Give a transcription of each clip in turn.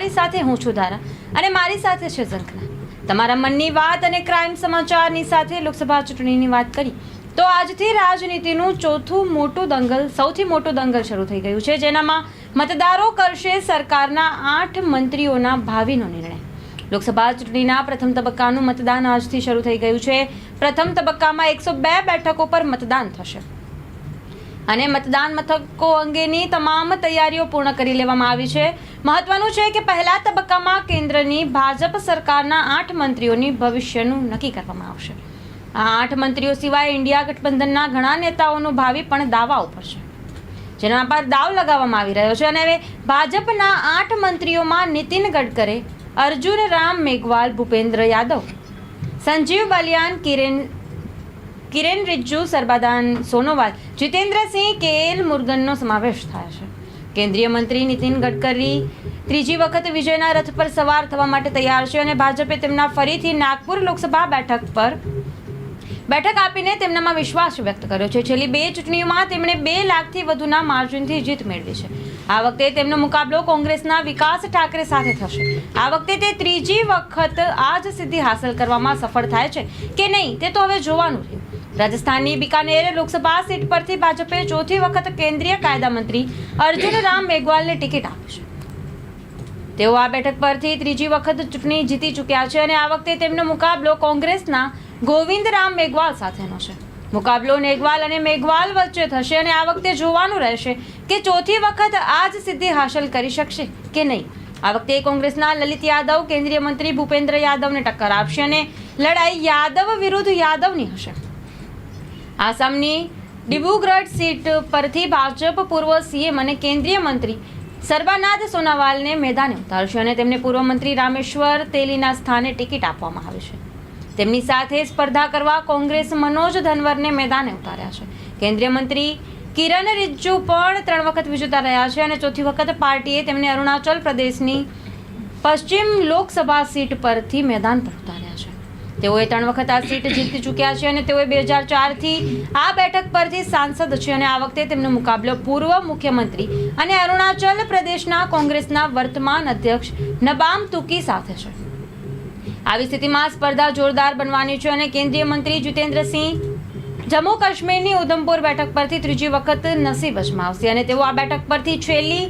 મારી સાથે હું છું ધારા અને મારી સાથે છે ઝંખના. તમારા મનની વાત અને ક્રાઇમ સમાચારની સાથે લોકસભા ચૂંટણીની વાત કરી, તો આજથી રાજનીતિનું ચોથું મોટું દંગલ, સૌથી મોટું દંગલ શરૂ થઈ ગયું છે. જેનામાં મતદારો કરશે સરકારના આઠ મંત્રીઓના ભાવિનો નિર્ણય. લોકસભા ચૂંટણીના પ્રથમ તબક્કાનું મતદાન આજથી શરૂ થઈ ગયું છે. પ્રથમ તબક્કામાં એકસો બે બેઠકો પર મતદાન થશે. અને મતદાન મથકો અંગેની તમામ તૈયારીઓ પૂર્ણ કરી લેવામાં આવી છે. મહત્વનું છે કે પહેલા તબક્કામાં કેન્દ્રની ભાજપ સરકારના આઠ મંત્રીઓની ભવિષ્યનું નક્કી કરવામાં આવશે. આ આઠ મંત્રીઓ સિવાય ઇન્ડિયા ગઠબંધનના ઘણા નેતાઓનું ભાવિ પણ દાવા ઉપર છે જેના પર દાવ લગાવવામાં આવી રહ્યો છે અને હવે ભાજપના આઠ મંત્રીઓમાં નીતિન ગડકરે અર્જુન રામ મેઘવાલ ભૂપેન્દ્ર યાદવ, સંજીવ બલિયાન કિરેન કિરેન રિજ્જુ, સરબાદાન સોનોવાલ, જીતેન્દ્રસિંહ કે એલ મુરગનનો સમાવેશ થાય છે. કેન્દ્રીય મંત્રી નીતિન ગડકરી ત્રીજી વખત વિજયના રથ પર સવાર થવા માટે તૈયાર છે અને ભાજપે તેમના ફરીથી નાગપુર લોકસભા બેઠક પર બેઠક આપીને તેમનામાં વિશ્વાસ વ્યક્ત કર્યો છે. છેલ્લી બે ચૂંટણીઓમાં તેમણે બે લાખથી વધુના માર્જિનથી જીત મેળવી છે. આ વખતે તેમનો મુકાબલો કોંગ્રેસના વિકાસ ઠાકરે સાથે થશે. આ વખતે તે ત્રીજી વખત આ જ સિદ્ધિ હાંસલ કરવામાં સફળ થાય છે કે નહીં તે તો હવે જોવાનું રહ્યું. રાજસ્થાનની બિકાનેર લોકસભા સીટ પરથી ભાજપે ચોથી વખત કેન્દ્રીય કાયદા મંત્રી અર્જુન રામ મેઘવાલને ટિકિટ આપી છે. તેઓ આ બેઠક પરથી ત્રીજી વખત ચૂંટણી જીતી ચૂક્યા છે અને આ વખતે તેમનો મુકાબલો કોંગ્રેસના ગોવિંદ રામ મેઘવાલ સાથેનો છે. મુકાબલો મેઘવાલ અને મેઘવાલ વચ્ચે થશે અને આ વખતે જોવાનું રહેશે કે ચોથી વખત આ જ સિદ્ધિ હાંસલ કરી શકશે કે નહીં. આ વખતે કોંગ્રેસના લલિત યાદવ, કેન્દ્રીય મંત્રી ભૂપેન્દ્ર યાદવને ટક્કર આપશે અને લડાઈ યાદવ વિરુદ્ધ યાદવની હશે. આસામની ડિબ્રુગઢ સીટ પરથી ભાજપ પૂર્વ સીએમ અને કેન્દ્રીય મંત્રી સર્બાનાથ સોનાવાલને મેદાને ઉતારશે અને તેમને પૂર્વ મંત્રી રામેશ્વર તેલીના સ્થાને ટિકિટ આપવામાં આવી છે. તેમની સાથે સ્પર્ધા કરવા કોંગ્રેસ મનોજ ધનવરને મેદાને ઉતાર્યા છે. કેન્દ્રીય મંત્રી કિરણ રિજ્જુ પણ ત્રણ વખત વિજેતા રહ્યા છે અને ચોથી વખત પાર્ટીએ તેમને અરુણાચલ પ્રદેશની પશ્ચિમ લોકસભા સીટ પરથી મેદાન પર ઉતાર્યા છે. તેઓએ ત્રણ વખત આ સીટ જીતી ચૂક્યા છે અને તેઓએ બે હજાર ચારથી આ બેઠક પરથી સાંસદ છે અને આ વખતે તેમનો મુકાબલો પૂર્વ મુખ્યમંત્રી અને અરુણાચલ પ્રદેશના કોંગ્રેસના વર્તમાન અધ્યક્ષ નબામ તુકી સાથે છે. આવી સ્થિતિમાં સ્પર્ધા જોરદાર બનવાની છે અને કેન્દ્રીય મંત્રી જીતેન્દ્રસિંહ જમ્મુ કાશ્મીરની ઉધમપુર બેઠક પરથી ત્રીજી વખત નસીબ અજમાવશે અને તેઓ આ બેઠક પરથી છેલ્લી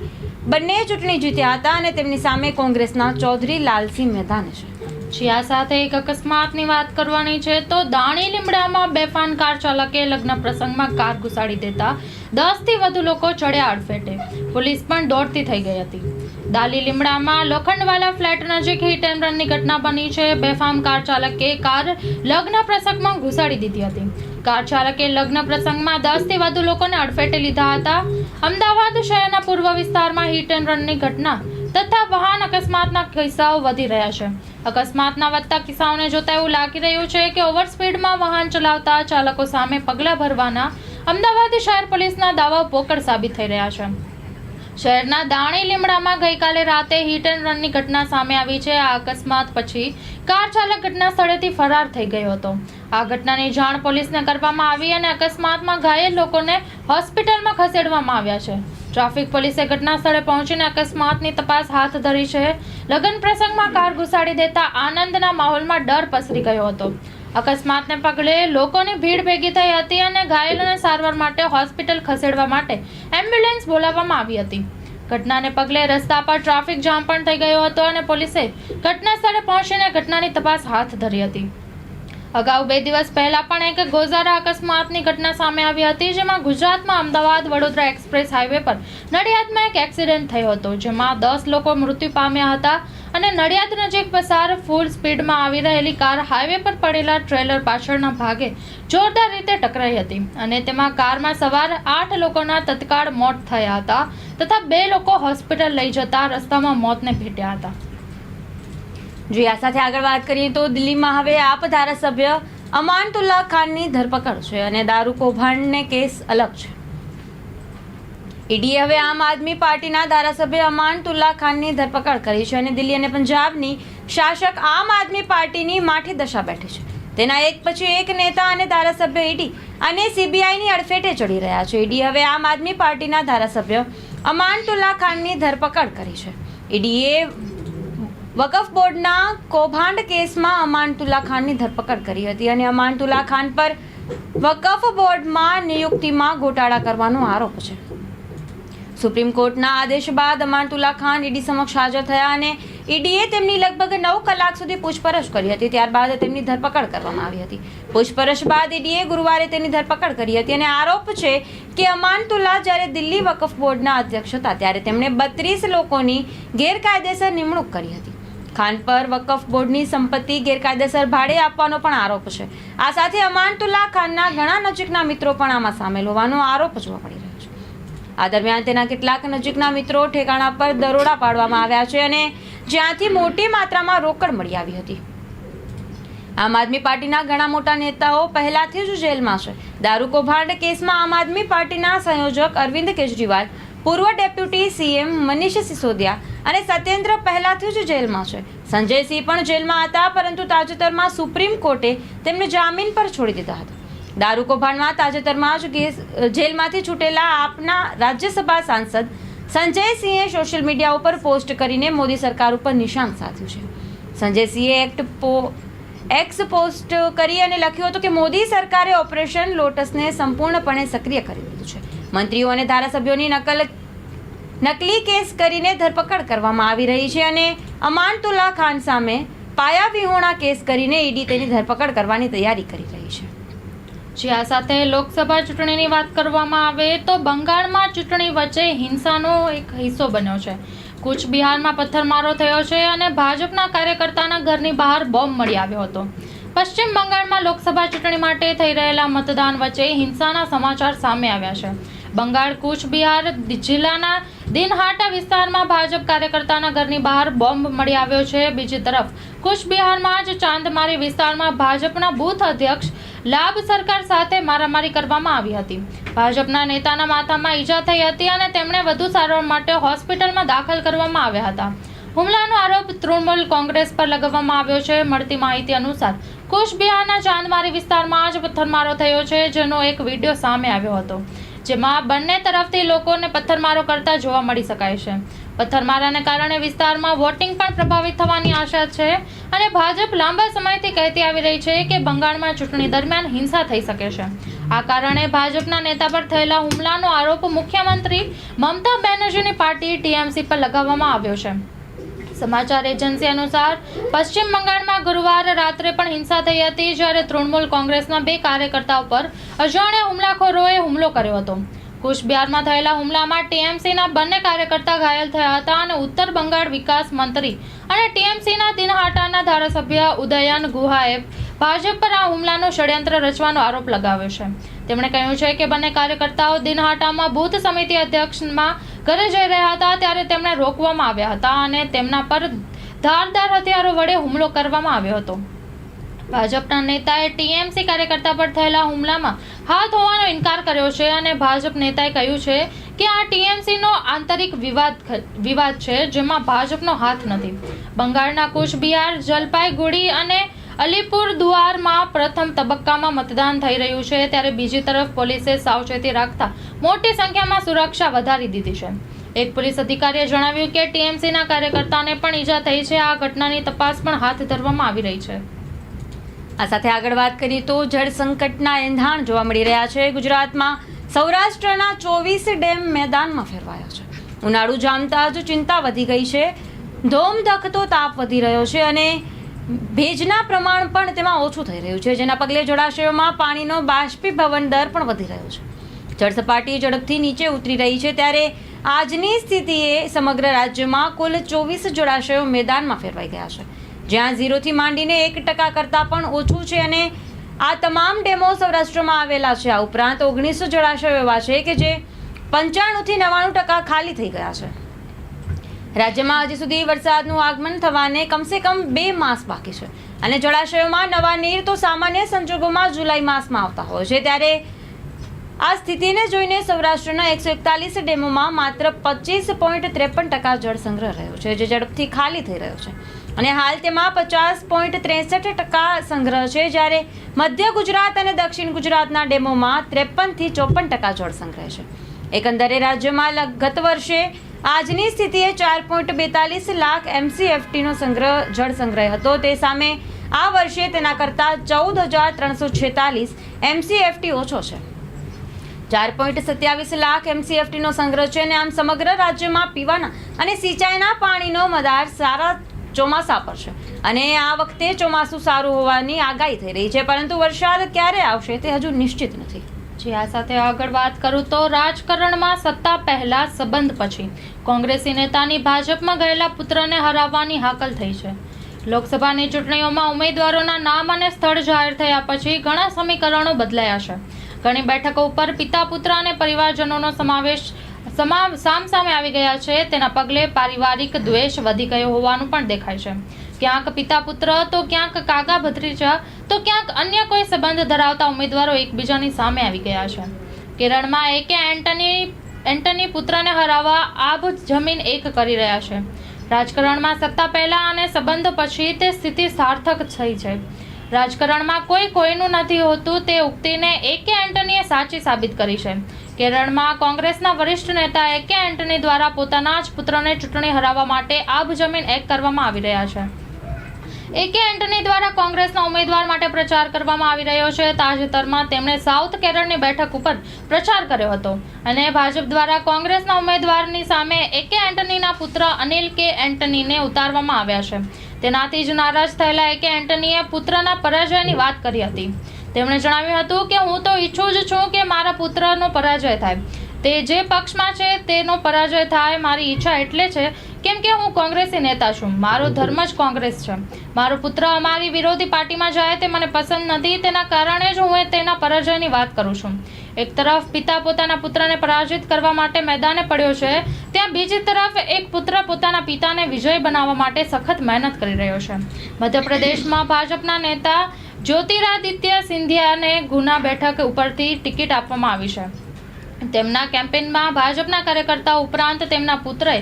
બંને ચૂંટણી જીત્યા હતા અને તેમની સામે કોંગ્રેસના ચૌધરી લાલસિંહ મેદાને છે. જી સાથે એક અકસ્માતની વાત કરવાની છે, તો દાણી લીમડામાં બેફાન કાર ચાલકે લગ્ન પ્રસંગમાં કાર ઘુસાડી દેતા દસથી વધુ લોકો ચડ્યા અડફેટે. પોલીસ પણ દોડતી થઈ ગઈ હતી. દાલી લીમડામાં લોખંડવાલા ફ્લેટ નજીક હિટ એન્ડ રનની ઘટના બની છે. બેફામ કાર ચાલકે કાર લગ્ન પ્રસંગમાં ઘુસાડી દીધી હતી. કાર ચાલકે લગ્ન પ્રસંગમાં દસથી વધુ લોકોને અડફેટે લીધા હતા. અમદાવાદ શહેરના પૂર્વ વિસ્તારમાં હિટ એન્ડ રનની ઘટના તથા વાહન અકસ્માતના કિસ્સાઓ વધી રહ્યા છે. અકસ્માતના વધતા કિસ્સાઓને જોતા એવું લાગી રહ્યું છે કે ઓવર સ્પીડમાં વાહન ચલાવતા ચાલકો સામે પગલાં ભરવાના અમદાવાદ શહેર પોલીસના દાવા પોકળ સાબિત થઈ રહ્યા છે. શહેરના દાણી લીમડામાં ગઈકાલે રાતે હિટ એન્ડ રનની ઘટના સામે આવી છે. આ અકસ્માત પછી કાર ચાલક ઘટના સ્થળેથી ફરાર થઈ ગયો હતો. આ ઘટનાની જાણ પોલીસને કરવામાં આવી અને અકસ્માતમાં ઘાયલ લોકોને હોસ્પિટલમાં ખસેડવામાં આવ્યા છે. ટ્રાફિક પોલીસે ઘટના સ્થળે પહોંચીને અકસ્માતની તપાસ હાથ ધરી છે. લગ્ન પ્રસંગમાં કાર ઘુસાડી દેતા આનંદના માહોલમાં ડર પસરી ગયો હતો. અકસ્માતને પગલે લોકોની ભીડ ભેગી થઈ હતી અને ઘાયલોને સારવાર માટે હોસ્પિટલ ખસેડવા માટે એમ્બ્યુલન્સ બોલાવવામાં આવી હતી. ઘટનાને પગલે રસ્તા પર ટ્રાફિક જામ પણ થઈ ગયો હતો અને પોલીસે ઘટના સ્થળે પહોંચીને ઘટનાની તપાસ હાથ ધરી હતી. અગાઉ બે દિવસ પહેલા પણ એક ગોઝારા અકસ્માતની ઘટના સામે આવી હતી, જેમાં ગુજરાતમાં અમદાવાદ વડોદરા એક્સપ્રેસ હાઈવે પર નડિયાદમાં એક એક્સિડન્ટ થયો હતો, જેમાં દસ લોકો મૃત્યુ પામ્યા હતા અને નડિયાદ નજીક પસાર ફૂલ સ્પીડમાં આવી રહેલી કાર હાઈવે પર પડેલા ટ્રેલર પાછળના ભાગે જોરદાર રીતે ટકરાઈ હતી અને તેમાં કારમાં સવાર આઠ લોકોના તત્કાળ મોત થયા હતા તથા બે લોકો હોસ્પિટલ લઈ જતા રસ્તામાં મોતને ભેટ્યા હતા. જી આ સાથે આગળ વાત કરીએ તો દિલ્હીમાં હવે આપ ધારાસભ્ય અમાનતુલ્લાહ ખાનની ધરપકડ છે અને દારૂ કૌભાંડને કેસ અલગ છે. ઈડીએ હવે આમ આદમી પાર્ટીના ધારાસભ્ય અમાનતુલ્લાહ ખાનની ધરપકડ કરી છે અને દિલ્હી અને પંજાબની શાસક આમ આદમી પાર્ટીની માઠી દશા બેઠી છે. તેના એક પછી એક નેતા અને ધારાસભ્ય ઈડી અને સીબીઆઈની અડફેટે ચડી રહ્યા છે. ઈડી હવે આમ આદમી પાર્ટીના ધારાસભ્ય અમાનતુલ્લા ખાનની ધરપકડ કરી છે. ઈડીએ વકફ બોર્ડના કૌભાંડ કેસમાં અમાનતુલ્લા ખાનની ધરપકડ કરી હતી અને અમાનતુલ્લા ખાન પર વકફ બોર્ડમાં નિયુક્તિમાં ગોટાળા કરવાનો આરોપ છે. સુપ્રીમ કોર્ટના આદેશ બાદ અમાનતુલ્લા ખાન ઈડી સમક્ષ હાજર થયા અને ઈડીએ તેમની લગભગ નવ કલાક સુધી પૂછપરછ કરી હતી. ત્યારબાદ તેમની ધરપકડ કરવામાં આવી હતી. પૂછપરછ બાદ ઈડીએ ગુરુવારે તેની ધરપકડ કરી હતી અને આરોપ છે કે અમાનતુલ્લા જ્યારે દિલ્હી વકફ બોર્ડના અધ્યક્ષ હતા ત્યારે તેમણે બત્રીસ લોકોની ગેરકાયદેસર નિમણૂક કરી હતી. ખાન પર વકફ બોર્ડની સંપત્તિ ગેરકાયદેસર ભાડે આપવાનો પણ આરોપ છે. આ સાથે અમાનતુલ્લા ખાનના ઘણા નજીકના મિત્રો પણ આમાં સામેલ હોવાનો આરોપ જોવા મળી રહ્યો છે. આ દરમિયાન તેના કેટલાક નજીકના મિત્રો ઠેકાણા પર દરોડા પાડવામાં આવ્યા છે અને જ્યાંથી મોટી માત્રામાં રોકડ મળી આવી હતી. આમ આદમી પાર્ટીના ઘણા મોટા નેતાઓ પહેલાથી જ જેલમાં છે. દારૂ કૌભાંડ કેસમાં આમ આદમી પાર્ટીના સંયોજક અરવિંદ કેજરીવાલ પૂર્વ ડેપ્યુટી સીએમ મનીષ સિસોદિયા અને સત્યેન્દ્ર પહેલાથી જ જેલમાં છે. સંજય સિંહ પણ જેલમાં હતા, પરંતુ તાજેતરમાં સુપ્રીમ કોર્ટે તેમને જામીન પર છોડી દીધા હતા. દારૂ કૌભાંડમાં તાજેતરમાં જ જેલમાંથી છૂટેલા આપના રાજ્યસભા સાંસદ સંજય સિંહે સોશિયલ મીડિયા ઉપર પોસ્ટ કરીને મોદી સરકાર ઉપર નિશાન સાધ્યું છે. સંજય સિંહે એક્ટ પો, એક્સ પોસ્ટ કરી અને લખ્યું હતું કે મોદી સરકારે ઓપરેશન લોટસને સંપૂર્ણપણે સક્રિય કરી દીધું છે. મંત્રીઓ અને ધારાસભ્યોની નકલ નકલી કેસ કરીને ધરપકડ કરવામાં આવી રહી છે અને અમાનતુલ્લા ખાન સામે પાયાવિહોણા કેસ કરીને ઈડી તેની ધરપકડ કરવાની તૈયારી કરી રહી છે. જે આ સાથે લોકસભા ચૂંટણીની વાત કરવામાં આવે તો બંગાળમાં ચૂંટણી વચ્ચે હિંસાનો એક હિસ્સો બન્યો છે. કુચ બિહારમાં પથ્થરમારો થયો છે અને ભાજપના કાર્યકર્તાના ઘરની બહાર બોમ્બ મળી આવ્યો હતો. પશ્ચિમ બંગાળમાં લોકસભા ચૂંટણી માટે થઈ રહેલા મતદાન વચ્ચે હિંસાના સમાચાર સામે આવ્યા છે. બંગાળ કુચ બિહાર જિલ્લાના દિનહાટા વિસ્તારમાં ભાજપ કાર્યકર્તાના ઘરની બહાર બોમ્બ મળી આવ્યો છે. બીજી તરફ કુચ બિહારમાં જ ચાંદમારી વિસ્તારમાં ભાજપના બૂથ અધ્યક્ષ લાભ સરકાર સાથે મારામારી કરવામાં આવી હતી. ભાજપના નેતાના માથામાં ઈજા થઈ હતી અને તેમણે વધુ સારવાર માટે હોસ્પિટલમાં દાખલ કરવામાં આવ્યા હતા. હુમલાનો આરોપ તૃણમૂલ કોંગ્રેસ પર લગાવવામાં આવ્યો છે. મળતી માહિતી અનુસાર કુશબિહારના ચાંદમારી વિસ્તારમાં જ પથ્થરમારો થયો છે, જેનો એક વીડિયો સામે આવ્યો હતો. જેમાં બંને તરફથી લોકોને પથ્થરમારો કરતા જોવા મળી શકાય છે. પથ્થરમારાને કારણે વિસ્તારમાં વોટિંગ પણ પ્રભાવિત થવાની આશા છે અને ભાજપ લાંબા સમયથી કહેતી આવી રહી છે કે બંગાળમાં ચૂંટણી દરમિયાન હિંસા થઈ શકે છે. આ કારણે ભાજપના નેતા પર થયેલા હુમલાનો આરોપ મુખ્યમંત્રી મમતા બેનર્જીની પાર્ટી ટીએમસી પર લગાવવામાં આવ્યો છે. સમાચાર એજન્સી અનુસાર, પશ્ચિમ બંગાળમાં ગુરુવાર રાત્રે પણ હિંસા થઈ હતી જ્યારે તૃણમૂલ કોંગ્રેસના બે કાર્યકર્તાઓ પર અજાણ્યા હુમલાખોરોએ હુમલો કર્યો હતો. કુચબિહારમાં થયેલા હુમલામાં ટીએમસીના બંને કાર્યકર્તા ઘાયલ થયા હતા અને ઉત્તર બંગાળ વિકાસ મંત્રી અને ટીએમસીના દિનહાટાના ધારાસભ્ય ઉદયન ગુહાએ ભાજપ પર આ હુમલાનો ષડયંત્ર રચવાનો આરોપ લગાવ્યો છે. તેમણે કહ્યું છે કે બંને કાર્યકર્તાઓ દિનહાટામાં બૂથ સમિતિ અધ્યક્ષમાં ઘરે જઈ રહ્યા હતા ત્યારે તેમને રોકવામાં આવ્યા હતા અને તેમના પર ધારદાર હથિયારો વડે હુમલો કરવામાં આવ્યો હતો. ભાજપના નેતાએ ટીએમસી કાર્યકર્તા પર થયેલા હુમલામાં હાથ હોવાનો ઇનકાર કર્યો છે અને ભાજપ નેતાએ કહ્યું છે કે આ ટીએમસીનો આંતરિક વિવાદ વિવાદ છે જેમાં ભાજપનો હાથ નથી. બંગાળના કુચબિહાર જલપાઈગુડી અને અલીપુર દ્વારમાં પ્રથમ તબક્કામાં મતદાન થઈ રહ્યું છે, ત્યારે બીજી તરફ પોલીસે સાવચેતી રાખતા મોટી સંખ્યામાં સુરક્ષા વધારી દીધી છે. એક પોલીસ અધિકારીએ જણાવ્યું કે ટીએમસીના કાર્યકર્તાને પણ ઈજા થઈ છે. આ ઘટનાની તપાસ પણ હાથ ધરવામાં આવી રહી છે. આ સાથે આગળ વાત કરીએ તો જળ સંકટના એંધાણ જોવા મળી રહ્યા છે. ગુજરાતમાં સૌરાષ્ટ્રના ચોવીસ ડેમ મેદાનમાં ફેરવાયા છે. ઉનાળુ જામતા જ ચિંતા વધી ગઈ છે. ધોમધખતો તાપ વધી રહ્યો છે અને ભેજના પ્રમાણ પણ તેમાં ઓછું થઈ રહ્યું છે, જેના પગલે જળાશયોમાં પાણીનો બાષ્પીભવન દર પણ વધી રહ્યો છે. જળ સપાટી ઝડપથી નીચે ઉતરી રહી છે ત્યારે આજની સ્થિતિએ સમગ્ર રાજ્યમાં કુલ ચોવીસ જળાશયો મેદાનમાં ફેરવાઈ ગયા છે. જ્યાં ઝીરોથી માંડીને એક ટકા કરતાં પણ ઓછું છે અને આ તમામ ડેમો સૌરાષ્ટ્રમાં આવેલા છે. આ ઉપરાંત ઓગણીસો જળાશયો એવા છે કે જે પંચાણુંથી નવ્વાણું ટકા ખાલી થઈ ગયા છે. રાજ્યમાં હજી સુધી વરસાદનું આગમન થવાને કમસે કમ બે માસ બાકી છે. અને જળાશયોમાં નવા નીર તો સામાન્ય સંજોગોમાં જુલાઈ માસમાં આવતા હોય છે. ત્યારે આ સ્થિતિને જોઈને સૌરાષ્ટ્રના એકસો એકતાલીસ ડેમોમાં માત્ર પચીસ પોઈન્ટ ત્રેપન ટકા જળ સંગ્રહ રહ્યો છે, જે ઝડપથી ખાલી થઈ રહ્યો છે. અને હાલ તેમાં પચાસ પોઈન્ટ ત્રેસઠ ટકા સંગ્રહ છે, જ્યારે મધ્ય ગુજરાત અને દક્ષિણ ગુજરાતના ડેમોમાં ત્રેપનથી ચોપન ટકા જળ સંગ્રહ છે. એકંદરે રાજ્યમાં ગત વર્ષે આજની સ્થિતિએ ચાર પોઈન્ટ બેતાલીસ લાખ એમસીએફટીનો સંગ્રહ, જળ સંગ્રહ હતો. તે સામે આ વર્ષે તેના કરતાં ચૌદ હજાર ત્રણસો છેતાલીસ એમસીએફટી ઓછો છે. ચાર પોઈન્ટ સત્યાવીસ લાખ એમસીએફટીનો સંગ્રહ છે અને આમ સમગ્ર રાજ્યમાં પીવાના અને સિંચાઈના પાણીનો મદાર સારા ચોમાસા પર છે. અને આ વખતે ચોમાસું સારું હોવાની આગાહી થઈ રહી છે, પરંતુ વરસાદ ક્યારે આવશે તે હજુ નિશ્ચિત નથી. જી આ સાથે આગળ વાત કરું તો રાજકારણમાં સત્તા પહેલા સંબંધ પછી. કોંગ્રેસી નેતાની ભાજપમાં ગયેલા પુત્રને હરાવવાની હાકલ થઈ છે. લોકસભાની ચૂંટણીઓમાં ઉમેદવારોના નામ અને સ્થળ જાહેર થયા પછી ઘણા સમીકરણો બદલાયા છે. ઘણી બેઠકો ઉપર પિતા, પુત્ર અને પરિવારજનોનો સમાવેશ સમા, સામસામે આવી ગયા છે. તેના પગલે પારિવારિક દ્વેષ વધી ગયો હોવાનું પણ દેખાય છે. ક્યાંક પિતા પુત્ર તો ક્યાંક કાકા ભત્રીજા, તો ક્યાંક અન્ય કોઈ સંબંધ ધરાવતા ઉમેદવારો એકબીજાની સામે આવી ગયા છે. કેરળમાં એકે એન્ટની એન્ટની પુત્રને હરાવવા આભ જમીન એક કરી રહ્યા છે. રાજકારણમાં સત્તા પહેલા અને સંબંધ પછી તે સ્થિતિ સાર્થક થઈ છે. રાજકારણમાં કોઈ કોઈનું નથી હોતું તે ઉક્તિને એકે એન્ટનીએ સાચી સાબિત કરી છે. કેરળમાં કોંગ્રેસના વરિષ્ઠ નેતા એકે એન્ટની દ્વારા પોતાના જ પુત્રને ચૂંટણી હરાવવા માટે આભ જમીન એક કરવામાં આવી રહ્યા છે. એકે એન્ટની દ્વારા કોંગ્રેસના ઉમેદવાર માટે પ્રચાર કરવામાં આવી રહ્યો છે. તાજેતરમાં તેમણે સાઉથ કેરળની બેઠક ઉપર પ્રચાર કર્યો હતો અને ભાજપ દ્વારા કોંગ્રેસના ઉમેદવારની સામે એકે એન્ટનીના પુત્ર અનિલ કે એન્ટનીને ઉતારવામાં આવ્યા છે. તેનાથી જ નારાજ થયેલા એકે એન્ટનીએ પુત્રના પરાજયની વાત કરી હતી. તેમણે જણાવ્યું હતું કે, હું તો ઈચ્છું જ છું કે મારા પુત્રનો પરાજય થાય. તે જે પક્ષમાં છે તેનો પરાજય થાય. મારી ઈચ્છા એટલે છે કેમ કે હું કોંગ્રેસી નેતા છું. મારો ધર્મ જ કોંગ્રેસ છે. મારો પુત્ર અમારી વિરોધી પાર્ટીમાં જાય તે મને પસંદ નથી. તેના કારણે જ હું તેના પરાજયની વાત કરું છું. એક તરફ પિતા પોતાના પુત્રને પરાજિત કરવા માટે મેદાને પડ્યો છે ત્યાં બીજી તરફ એક પુત્ર પોતાના પિતાને વિજય બનાવવા માટે સખત મહેનત કરી રહ્યો છે. મધ્યપ્રદેશમાં ભાજપના નેતા જ્યોતિરાદિત્ય સિંધિયાને ગુના બેઠક ઉપરથી ટિકિટ આપવામાં આવી છે. તેમના કેમ્પેનમાં ભાજપના કાર્યકર્તાઓ ઉપરાંત તેમના પુત્રએ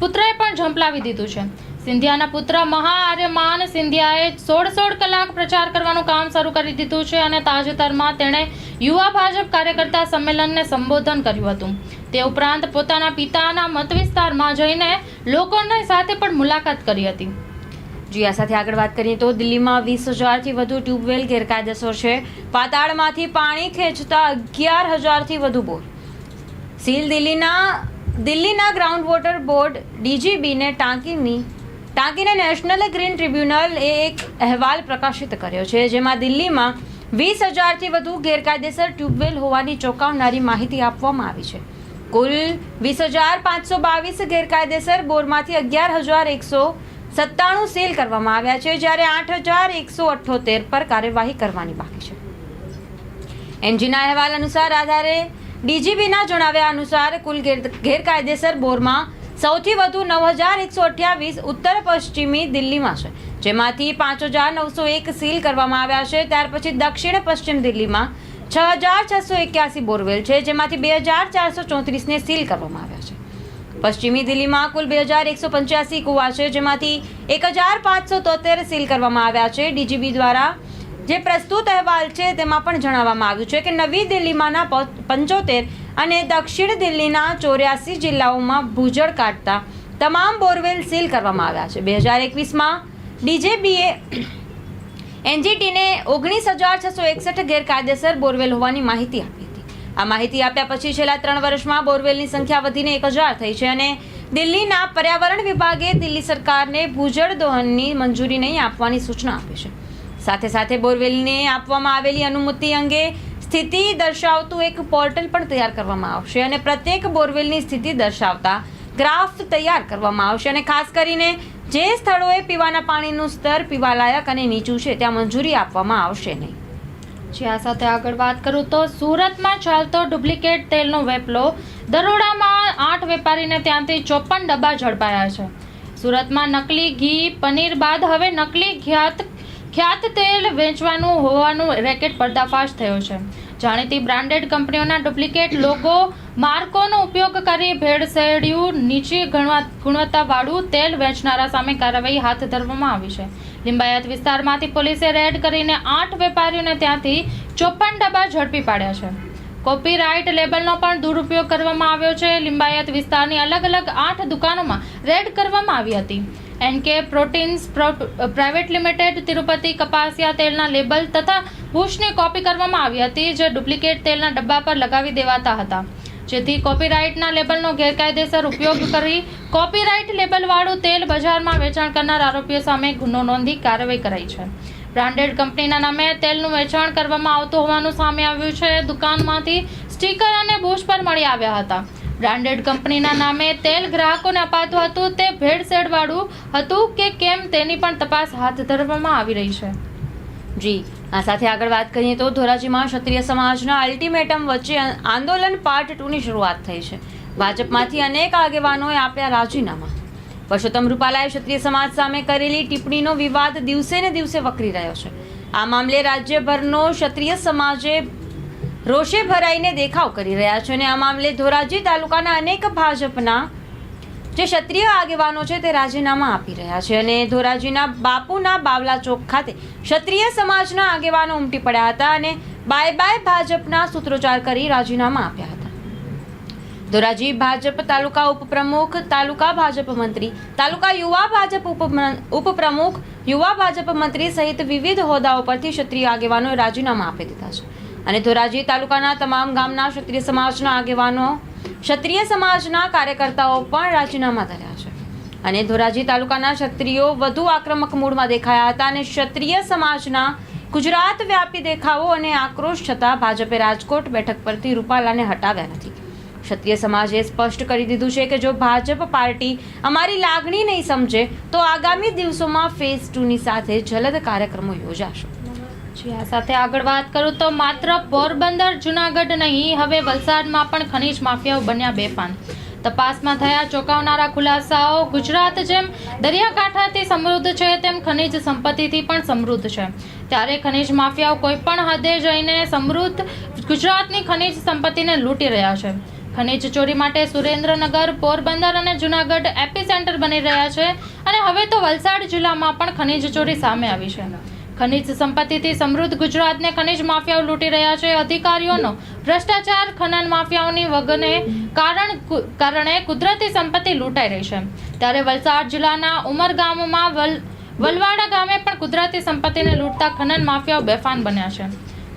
પુત્રએ પણ ઝંપલાવી દીધું છે. સિંધિયાના પુત્ર મહાઆર્યમાન સિંધિયાએ સોળ સોળ કલાક પ્રચાર કરવાનું કામ શરૂ કરી દીધું છે અને તાજેતરમાં તેણે યુવા ભાજપ કાર્યકર્તા સંમેલનને સંબોધન કર્યું હતું. તે ઉપરાંત પોતાના પિતાના મત વિસ્તારમાં જઈને લોકોની સાથે પણ મુલાકાત કરી હતી. જી, આ સાથે આગળ વાત કરીએ તો દિલ્હીમાં વીસ હજારથી વધુ ટ્યુબવેલ ગેરકાયદેસર છે. પાતાળમાંથી પાણી ખેંચતા અગિયાર હજારથી વધુ બોર. સીલ દિલ્હીના દિલ્હીના ગ્રાઉન્ડ વોટર બોર્ડ ડીજીબીને ટાંકીની, ટાંકીને નેશનલ ગ્રીન ટ્રિબ્યુનલ એ એક અહેવાલ પ્રકાશિત કર્યો છે, જેમાં દિલ્હીમાં વીસ હજારથી વધુ ગેરકાયદેસર ટ્યુબવેલ હોવાની ચોંકાવનારી માહિતી આપવામાં આવી છે. કુલ વીસ હજાર પાંચસો બાવીસ ગેરકાયદેસર બોરમાંથી અગિયાર હજાર એકસો સત્તાણું સીલ કરવામાં આવ્યા છે, જ્યારે આઠ હજાર એકસો અઠ્ઠોતેર પર કાર્યવાહી કરવાની બાકી છે. એનજીના અહેવાલ અનુસાર આધારે ડીજીબીના જણાવ્યા અનુસાર કુલ ગેર- ગેરકાયદેસર બોરમાં સૌથી વધુ નવ હજાર એકસો અઠ્યાવીસ ઉત્તર પશ્ચિમી દિલ્હીમાં છે, જેમાંથી પાંચ હજાર નવસો એક સીલ કરવામાં આવ્યા છે, ત્યાર પછી દક્ષિણ પશ્ચિમ દિલ્હીમાં છ હજાર છસો એક્યાસી બોરવેલ છે, જેમાંથી બે હજાર ચારસો ચોત્રીસને સીલ કરવામાં આવ્યા છે. પશ્ચિમી દિલ્હીમાં કુલ બે હજાર એકસો પંચ્યાસી કુવા છે, જેમાંથી એક હજાર પાંચસો તોતેર સીલ કરવામાં આવ્યા છે ડીજીબી દ્વારા જે પ્રસ્તુત અહેવાલ છે તેમાં પણ જણાવવામાં આવ્યું છે કે નવી દિલ્હીમાંના પંચોતેર અને દક્ષિણ દિલ્હીના ચોર્યાસી જિલ્લાઓમાં ભૂજળ કાઢતા તમામ બોરવેલ સીલ કરવામાં આવ્યા છે. બે હજાર એકવીસમાં ડીજેબીએ એનજીટીને ઓગણીસ હજાર છસો એકસઠ ગેરકાયદેસર બોરવેલ હોવાની માહિતી આપી હતી. આ માહિતી આપ્યા પછી છેલ્લા ત્રણ વર્ષમાં બોરવેલની સંખ્યા વધીને એક હજાર થઈ છે અને દિલ્હીના પર્યાવરણ વિભાગે દિલ્હી સરકારને ભૂજળ દોહનની મંજૂરી નહીં આપવાની સૂચના આપી છે. સાથે સાથે બોરવેલને આપવામાં આવેલી અનુમતિ અંગે સ્થિતિ દર્શાવતું એક પોર્ટલ પણ તૈયાર કરવામાં આવશે અને પ્રત્યેક બોરવેલની સ્થિતિ દર્શાવતા ગ્રાફ તૈયાર કરવામાં આવશે અને ખાસ કરીને જે સ્થળોએ પીવાના પાણીનું સ્તર પીવાલાયક અને નીચું છે, ત્યાં મંજૂરી આપવામાં આવશે નહીં. જે આ સાથે આગળ વાત કરું તો સુરતમાં ચાલતો ડુપ્લિકેટ તેલનો વેપલો દરોડામાં આઠ વેપારીને ત્યાંથી ચોપન ડબ્બા ઝડપાયા છે. સુરતમાં નકલી ઘી, પનીર બાદ હવે નકલી ખ્યાત ખ્યાત તેલ વેચવાનું હોવાનું રેકેટ પર્દાફાશ થયો છે. જાણીતી બ્રાન્ડેડ કંપનીઓના ડુપ્લિકેટ લોગો, માર્કોનો ઉપયોગ કરી ભેળસેળ્યું નીચી ગુણવત્તાવાળું તેલ વેચનારા સામે કાર્યવાહી હાથ ધરવામાં આવી છે. લિંબાયત વિસ્તારમાંથી પોલીસે રેડ કરીને આઠ વેપારીઓને ત્યાંથી ચોપન ડબ્બા ઝડપી પાડ્યા છે. કોપીરાઇટ લેબલનો પણ દુરુપયોગ કરવામાં આવ્યો છે. લિંબાયત વિસ્તારની અલગ અલગ આઠ દુકાનોમાં રેડ કરવામાં આવી હતી. NK proteins private limited Tirupati કપાસિયા તેલના લેબલ તથા બુશને કોપી કરવામાં આવી હતી, જે ડુપ્લિકેટ તેલના ડબ્બા પર લગાવી દેવાતા હતા. જેથી કોપીરાઇટના લેબલનો ગેરકાયદેસર ઉપયોગ કરી કોપીરાઇટ લેબલવાળું તેલ બજારમાં વેચાણ કરનાર આરોપીઓ સામે ગુનો નોંધી કાર્યવાહી કરાઈ છે. બ્રાન્ડેડ કંપનીના નામે તેલનું વેચાણ કરવામાં આવતું હોવાનું સામે આવ્યું છે. દુકાનમાંથી સ્ટીકર અને બુશ પર મળી આવ્યા હતા. બ્રાન્ડેડ કંપનીના નામે તેલ ગ્રાહકોને અપાતું હતું. તે ભેળસેળવાળું હતું કે કેમ તેની પણ તપાસ હાથ ધરવામાં આવી રહી છે. જી, આ સાથે આગળ વાત કરીએ તો ધોરાજીમાં ક્ષત્રિય સમાજના અલ્ટિમેટમ વચ્ચે આંદોલન પાર્ટ ટુની શરૂઆત થઈ છે. ભાજપમાંથી અનેક આગેવાનોએ આપ્યા રાજીનામા. પરસોત્તમ રૂપાલાએ ક્ષત્રિય સમાજ સામે કરેલી ટિપ્પણીનો વિવાદ દિવસે ને દિવસે વકરી રહ્યો છે. આ મામલે રાજ્યભરનો ક્ષત્રિય સમાજે રોષે ભરાઈને દેખાવ કરી રહ્યા છે અને આ મામલે ધોરાજી તાલુકાના અનેક ભાજપના જે ક્ષત્રિય આગેવાનો છે તે રાજીનામા આપી રહ્યા છે અને ધોરાજીના બાપુના બાવલા ચોક ખાતે ક્ષત્રિય સમાજના આગેવાનો ઉમટી પડ્યા હતા અને બાય બાય ભાજપના સૂત્રોચ્ચાર કરી રાજીનામા આપ્યા હતા. ધોરાજી ભાજપ તાલુકા ઉપપ્રમુખ, તાલુકા ભાજપ મંત્રી, તાલુકા યુવા ભાજપ ઉપપ્રમુખ, યુવા ભાજપ મંત્રી સહિત વિવિધ હોદ્દાઓ પરથી ક્ષત્રિય આગેવાનોએ રાજીનામા આપી દીધા છે. અને ધોરાજી તાલુકાના તમામ ગામના ક્ષત્રિય સમાજના આગેવાનો, ક્ષત્રિય સમાજના કાર્યકર્તાઓ પણ રાજીનામા ધર્યા છે. અને ધોરાજી તાલુકાના ક્ષત્રિયો વધુ આક્રમક મૂડમાં દેખાયા હતા અને ક્ષત્રિય સમાજના ગુજરાત વ્યાપી દેખાવો અને આક્રોશ છતાં ભાજપે રાજકોટ બેઠક પરથી રૂપાલાને હટાવ્યા નથી. ક્ષત્રિય સમાજે સ્પષ્ટ કરી દીધું છે કે જો ભાજપ પાર્ટી અમારી લાગણી નહીં સમજે, તો આગામી દિવસોમાં ફેઝ ટુની સાથે જલદ કાર્યક્રમો યોજાશે. જી આ સાથે આગળ વાત કરું તો માત્ર પોરબંદર, જુનાગઢ નહીં, હવે વલસાડમાં પણ ખનીજ માફિયાઓ બન્યા બેફાન. તપાસમાં થયા ચોંકાવનારા ખુલાસાઓ ગુજરાત જેમ દરિયાકાંઠાથી સમૃદ્ધ છે, તેમ ખનીજ સંપત્તિથી પણ સમૃદ્ધ છે. ત્યારે ખનીજ માફિયાઓ કોઈ પણ હદે જઈને સમૃદ્ધ ગુજરાતની ખનીજ સંપત્તિને લૂંટી રહ્યા છે. ખનીજ ચોરી માટે સુરેન્દ્રનગર, પોરબંદર અને જુનાગઢ એપી સેન્ટર બની રહ્યા છે અને હવે તો વલસાડ જિલ્લામાં પણ ખનીજ ચોરી સામે આવી છે. ખનિજ સંપત્તિથી સમૃદ્ધ ગુજરાતને ખનિજ માફિયાઓ લૂંટી રહ્યા છે. અધિકારીઓનો ભ્રષ્ટાચાર ખનન માફિયાઓની વગને કારણ કારણે કુદરતી સંપત્તિ લૂંટાઈ રહી છે. ત્યારે વલસાડ જિલ્લાના ઉમરગામમાં વલ, વલવાડા ગામે પણ કુદરતી સંપત્તિને લૂંટતા ખનન માફિયાઓ બેફાન બન્યા છે.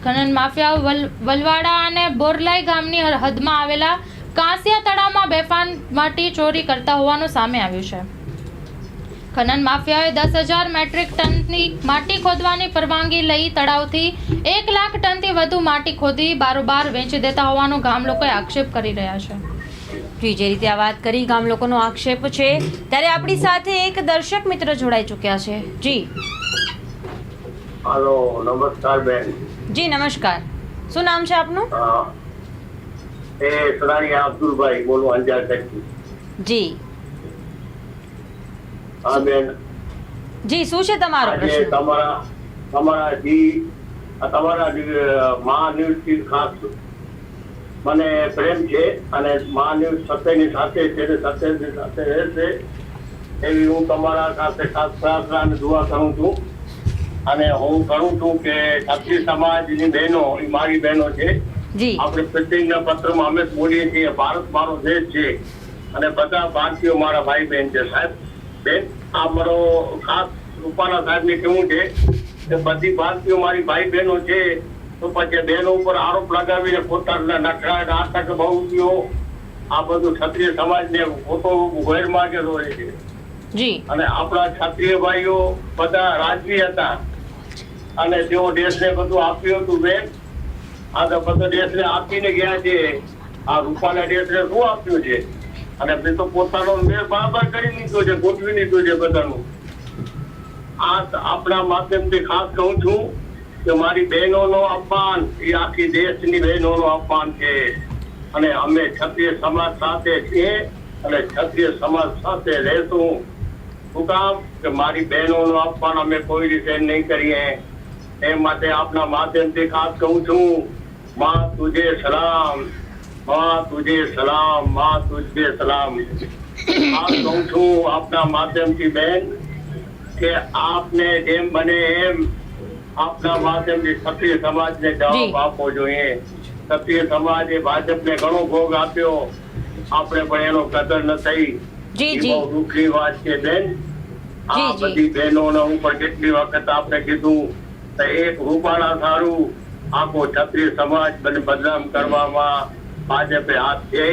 ખનન માફિયાઓ વલવાડા અને બોરલાઈ ગામની હદમાં આવેલા કાંસિયા તળાવમાં બેફાન માટી ચોરી કરતા હોવાનું સામે આવ્યું છે. ખનન માફિયાએ દસ હજાર મેટ્રિક ટનની માટી ખોદવાની પરવાનગી લઈ તળાવથી એક લાખ ટનથી વધુ માટી ખોદી બારોબાર વેચી દેતા હોવાનો ગામ લોકોએ આક્ષેપ કરી રહ્યા છે. જી જે રીતે આ વાત કરી ગામ લોકોનો આક્ષેપ છે. ત્યારે આપણી સાથે એક દર્શક મિત્ર જોડાઈ ચૂક્યા છે. જી. હલો નમસ્કાર બેન. જી નમસ્કાર. શું નામ છે આપનું? એ સરાણી અબ્દુલભાઈ બોલું અંજાર જી. હા બેન જી શું છે તમારો પ્રશ્ન? તમારા તમારા જી તમારા ન્યૂ- ન્યૂઝથી ખાસ મને પ્રેમ છે અને મહા ન્યૂઝ સત્યની સાથે છે સત્યની સાથે રહેશે એવી હું તમારા સાથે ખાસ પ્રાર્થના અને દુઆ કરું છું. અને હું કરું છું કે ક્ષત્રિય સમાજની બહેનો એ મારી બહેનો છે. જી. આપણે પ્રતિજ્ઞા પત્રમાં અમે બોલીએ છીએ ભારત મારો દેશ છે. અને બધા ભારતીયો મારા ભાઈ બહેન છે સાહેબ. બેન આ મારો ખાસ રૂપાલા સાહેબને કેવું છે. કે બધી ભારતીયો મારી ભાઈ બહેનો છે તો પછી બહેનો ઉપર આરોપ લગાવીને પોતાના નખરા નાટક બહુ આ બધું ક્ષત્રિય સમાજને ખોટો ગેરમાર્ગે દોરે છે. જી. અને આપણા ક્ષત્રિય ભાઈઓ બધા રાજવી હતા. અને તેઓ દેશને બધું આપ્યું હતું બેન. આ તો બધો દેશને આપીને ગયા છે. આ રૂપાલા દેશને શું આપ્યું છે? અને તે તો પોતાનો મેળ બાબા કરી લીધો છે, ગોઠવી લીધું છે બધાનું. આ આપણા માધ્યમથી ખાસ કહું છું કે મારી બહેનોનો અપમાન, એ આખી દેશની બહેનોનો અપમાન છે. અને અમે ક્ષત્રિય સમાજ સાથે છીએ અને ક્ષત્રિય સમાજ સાથે રહેશું. શું કામ? કે મારી બહેનોનો અપમાન અમે કોઈ રીતે નહીં કરીએ. એ માટે આપના માધ્યમથી ખાસ કહું છું, માં, તુજે સલામ. માં તુજે સલામમાં તુજે સલામ. કહું છું આપના માધ્યમથી બેન કે આપને જેમ બને એમ આપના માધ્યમથી સક્રિય સમાજને જવાબ આપવો જોઈએ. સક્રિય સમાજે ભાજપને ઘણો ભોગ આપ્યો. આપણે પણ એનો કદર ન થઈ. જી, જી. બહુ દુઃખની વાત છે બેન. આ. બધી બહેનોને હું પણ કેટલી વખત આપણે કીધું તો એક રૂપાળા સારું. આખો ક્ષત્રિય સમાજ બને બદનામ કરવામાં ભાજપે હાથ છે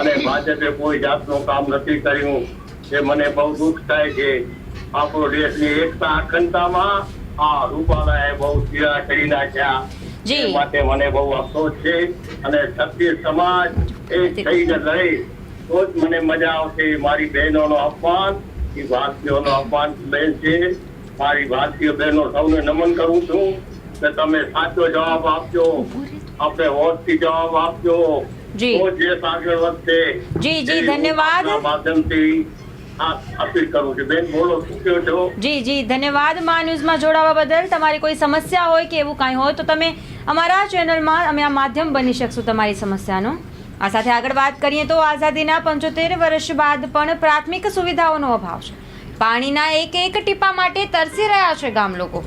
અને ભાજપે કોઈ જાતનું કામ નથી કર્યું. એ મને બહુ દુઃખ થાય છે. આપણો દેશની એકતા અખંડતામાં આ રૂપાલાએ બહુ પીડા કરી નાખ્યા. એ માટે મને બહુ અફસોસ છે અને ક્ષત્રિય સમાજ એ થઈને લડે તો જ મને મજા આવશે મારી બહેનોનો અપમાન એ ભારતીયોનો અપમાન બેન છે. મારી ભારતીય બહેનો સૌને નમન કરું છું. કે તમે સાચો જવાબ આપજો. આપણે વોટથી જવાબ આપજો. જી. તો દેશ આગળ વધશે જી, જી, ધન્યવાદ. માધ્યમથી જી જી ધન્યવાદ મા ન્યૂઝમાં જોડાવા બદલ. તમારી કોઈ સમસ્યા હોય કે એવું કાંઈ હોય તો તમે અમારા ચેનલમાં અમે આ માધ્યમ બની શકશું તમારી સમસ્યાનો. આ સાથે આગળ વાત કરીએ તો આઝાદીના પંચોતેર વર્ષ બાદ પણ પ્રાથમિક સુવિધાઓનો અભાવ છે. પાણીના એક એક ટીપા માટે તરસી રહ્યા છે ગામ લોકો.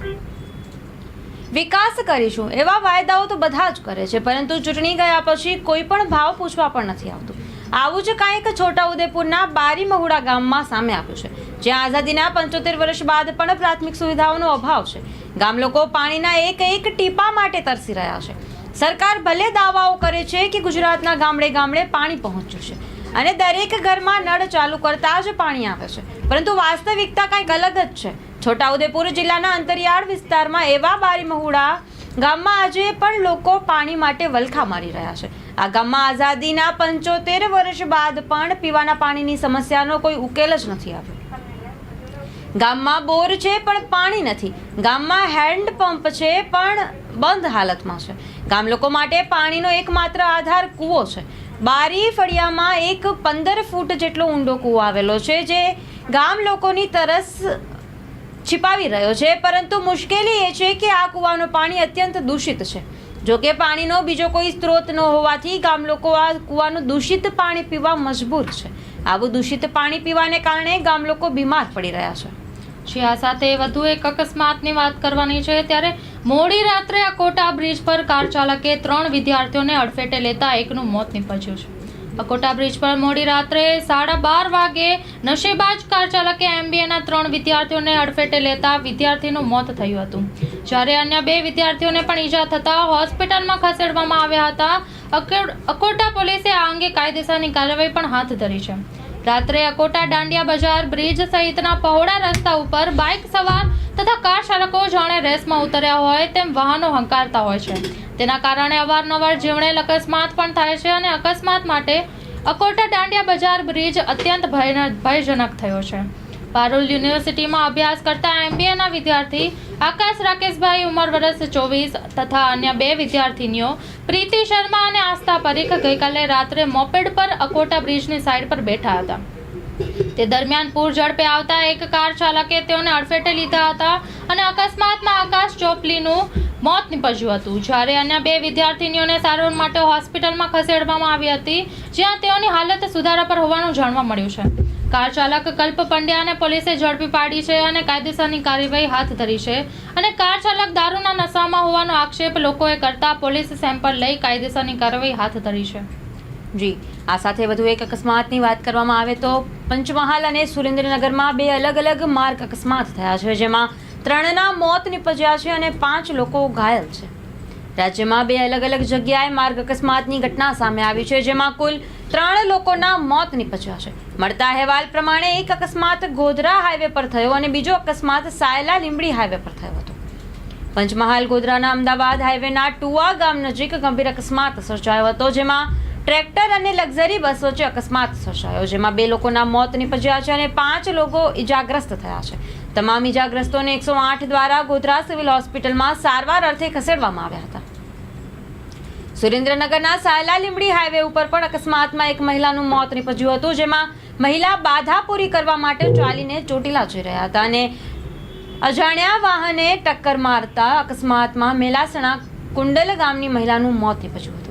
વિકાસ કરીશું. એવા વાયદાઓ તો બધા જ કરે છે, પરંતુ ચૂંટણી ગયા પછી કોઈ પણ ભાવ પૂછવા પણ નથી આવતું. આવું જ કાંઈક છોટાઉદેપુરના બારી મહુડા ગામમાં સામે આવ્યું છે, જ્યાં આઝાદીના પંચોતેર વર્ષ બાદ પણ પ્રાથમિક સુવિધાઓનો અભાવ છે. ગામ લોકો પાણીના એક એક ટીપા માટે તરસી રહ્યા છે. સરકાર ભલે દાવાઓ કરે છે કે ગુજરાતના ગામડે ગામડે પાણી પહોંચ્યું છે અને દરેક ઘરમાં નળ ચાલુ કરતા જ પાણી આવે છે. પરંતુ વાસ્તવિકતા કંઈક અલગ જ છે. છોટાઉદેપુર જિલ્લાના અંતરિયાળ વિસ્તારમાં એવા બારીમહુડા ગામમાં આજે પણ લોકો પાણી માટે વલખા મારી રહ્યા છે. આ ગામમાં આઝાદીના પંચોતેર વર્ષ બાદ પણ પીવાના પાણીની સમસ્યાનો કોઈ ઉકેલ જ નથી આવ્યો. ગામમાં બોર છે પણ પાણી નથી. ગામમાં હેન્ડ પંપ છે પણ બંધ હાલતમાં છે. ગામ લોકો માટે પાણીનો એકમાત્ર આધાર કૂવો છે. બારી ફળિયામાં એક પંદર ફૂટ જેટલો ઊંડો કૂવો આવેલો છે જે ગામ લોકોની તરસ છિપાવી રહ્યો છે. પરંતુ મુશ્કેલી એ છે કે આ કૂવાનું પાણી અત્યંત દૂષિત છે. જો કે પાણીનો બીજો કોઈ સ્ત્રોત ન હોવાથી ગામ લોકો આ કૂવાનું દૂષિત પાણી પીવા મજબૂર છે. આવું દૂષિત પાણી પીવાને કારણે ગામ લોકો બીમાર પડી રહ્યા છે. આ સાથે વધુ એક અકસ્માતની વાત કરવાની છે. ત્યારે મોડી રાત્રે આ કોટા બ્રિજ પર કાર ચાલકે ત્રણ વિદ્યાર્થીઓને અડફેટે લેતા એકનું મોત નીપજ્યું છે. અકોટા બ્રિજ પર મોડી રાત્રે સાડા બાર વાગે નશેબાજ કાર ચાલકે એમબીએના ત્રણ વિદ્યાર્થીઓને અડફેટે લેતા વિદ્યાર્થીનું મોત થયું હતું. જ્યારે અન્ય બે વિદ્યાર્થીઓને પણ ઈજા થતા હોસ્પિટલમાં ખસેડવામાં આવ્યા હતા અકો- અકોટા પોલીસે આ અંગે કાયદેસરની કાર્યવાહી પણ હાથ ધરી છે. રાત્રે અકોટા દાંડિયા બજાર બ્રિજ સહિતના પહોળા રસ્તા ઉપર બાઇક સવાર તથા કાર ચાલકો જાણે રેસમાં ઉતર્યા હોય તેમ વાહનો હંકારતા હોય છે. તેના કારણે અવારનવાર જીવણેલ અકસ્માત પણ થાય છે અને અકસ્માત માટે અકોટા દાંડિયા બજાર બ્રિજ અત્યંત ભયજનક થયો છે. પારુલ યુનિવર્સિટીમાં અભ્યાસ કરતા એમબીએના વિદ્યાર્થી આકાશ રાકેશભાઈ ઉંમર વર્ષ ચોવીસ તથા અન્ય બે વિદ્યાર્થીનીઓ પ્રીતિ શર્મા અને આસ્થા પરીખ ગઈકાલે રાત્રે મોપેડ પર અકોટા બ્રિજની સાઈડ પર બેઠા હતા. તે દરમિયાન પૂર ઝડપે આવતા એક કાર ચાલકે તેઓને અડફેટે લીધા હતા અને અકસ્માતમાં આકાશ ચોપલીનું મોત નીપજ્યું હતું. જ્યારે અન્ય બે વિદ્યાર્થીનીઓને સારવાર માટે હોસ્પિટલમાં ખસેડવામાં આવી હતી, જ્યાં તેઓની હાલત સુધારા પર હોવાનું જાણવા મળ્યું છે. કાર ચાલક કલ્પ પંડ્યાને પોલીસે ઝડપી પાડી છે અને કાયદેસરની કાર્યવાહી હાથ ધરી છે અને કાર ચાલક દારૂના નશામાં હોવાનો આક્ષેપ લોકોએ કરતા પોલીસ સેમ્પલ લઈ કાયદેસરની કાર્યવાહી હાથ ધરી છે. જી, આ સાથે વધુ એક અકસ્માતની વાત કરવામાં આવે તો પંચમહાલ અને સુરેન્દ્રનગરમાં બે અલગ અલગ માર્ગ અકસ્માત થયા છે, જેમાં ત્રણના મોત નીપજ્યા છે અને પાંચ લોકો ઘાયલ છે. રાજ્યમાં બે અલગ અલગ જગ્યાએ માર્ગ અકસ્માતની ઘટના સામે આવી છે, જેમાં કુલ ત્રણ લોકોના મોત નીપજ્યા છે. મળતા અહેવાલ પ્રમાણે એક અકસ્માત ગોધરા હાઈવે પર થયો અને બીજો અકસ્માત સાયલા લીંબડી હાઈવે પર થયો હતો. પંચમહાલ ગોધરાના અમદાવાદ હાઈવેના ટુવા ગામ નજીક ગંભીર અકસ્માત સર્જાયો હતો, જેમાં ટ્રેક્ટર અને લક્ઝરી બસ વચ્ચે અકસ્માત સર્જાયો, જેમાં બે લોકોના મોત નીપજ્યા છે અને પાંચ લોકો ઇજાગ્રસ્ત થયા છે. તમામ ઇજાગ્રસ્તોને એકસો આઠ દ્વારા ગોધરા સિવિલ હોસ્પિટલમાં સારવાર અર્થે ખસેડવામાં આવ્યા હતા. સુરેન્દ્રનગરના સાયલા લીંબડી હાઈવે ઉપર પણ અકસ્માતમાં એક મહિલાનું મોત નીપજ્યું હતું, જેમાં મહિલા બાધા પૂરી કરવા માટે ચાલીને ચોટીલા જઈ રહ્યા હતા અને અજાણ્યા વાહને ટક્કર મારતા અકસ્માતમાં મેલાસણા કુંડલ ગામની મહિલાનું મોત નિપજ્યું હતું.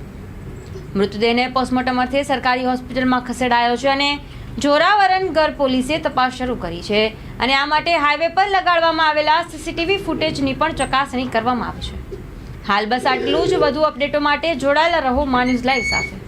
મૃતદેહને પોસ્ટમોર્ટમ અર્થે સરકારી હોસ્પિટલમાં ખસેડાયો છે અને જોરાવરનગર પોલીસે તપાસ શરૂ કરી છે. અને આ માટે હાઈવે પર લગાડવામાં આવેલા સીસીટીવી ફૂટેજની પણ ચકાસણી કરવામાં આવી છે. હાલ બસ આટલું જ. વધુ અપડેટો માટે જોડાયેલા રહો મા ન્યૂઝ લાઈવ સાથે.